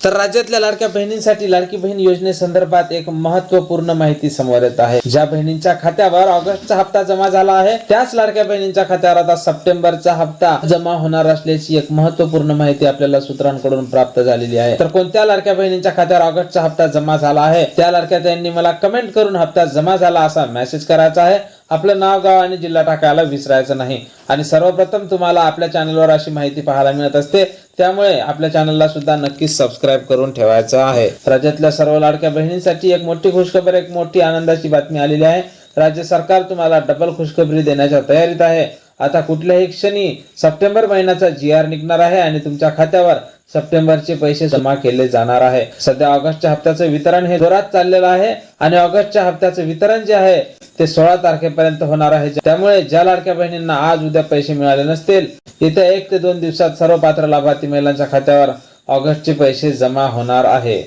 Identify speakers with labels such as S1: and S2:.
S1: तर राज्यातल्या लाडक्या बहिणींसाठी लाडकी बहीण योजनेसंदर्भात एक महत्त्वपूर्ण माहिती समोर येत आहे. ज्या बहिणींच्या खात्यावर ऑगस्टचा हप्ता जमा झाला आहे त्याच लाडक्या बहिणींच्या खात्यावर आता सप्टेंबरचा हप्ता जमा होणार असल्याची एक महत्त्वपूर्ण माहिती आपल्याला सूत्रांकडून प्राप्त झालेली आहे. तर कोणत्या लाडक्या बहिणींच्या खात्यावर ऑगस्टचा हप्ता जमा झाला आहे? त्या लाडक्या त्यांनी मला कमेंट करून हप्ता जमा झाला असा मेसेज करायचा आहे. आपलं नाव गाव आणि जिल्हा टाकायला विसरायचं नाही. आणि सर्वप्रथम तुम्हाला आपल्या चॅनलवर अशी माहिती पाहायला मिळत असते त्यामुळे आपल्या चॅनलला सुद्धा नक्कीच सबस्क्राईब करून ठेवायचं आहे. राज्यातल्या सर्व लाडक्या बहिणींसाठी एक मोठी खुशखबर एक मोठी आनंदाची बातमी आलेली आहे. राज्य सरकार तुम्हाला डबल खुशखबरी देण्याच्या तयारीत आहे. आता कुठल्याही क्षणी सप्टेंबर महिन्याचा जी आर निघणार आहे आणि तुमच्या खात्यावर सप्टेंबरचे पैसे जमा केले जाणार आहे. सध्या ऑगस्टच्या हप्त्याचं वितरण हे जोरात चाललेलं आहे आणि ऑगस्टच्या हप्त्याचं वितरण जे आहे ते सोळा तारखेपर्यंत होणार आहे. त्यामुळे ज्या लाडक्या बहिणींना आज उद्या पैसे मिळाले नसतील येत्या एक ते दोन दिवसात सर्व पात्र लाभार्थी महिलांच्या खात्यावर ऑगस्टचे पैसे जमा होणार आहे.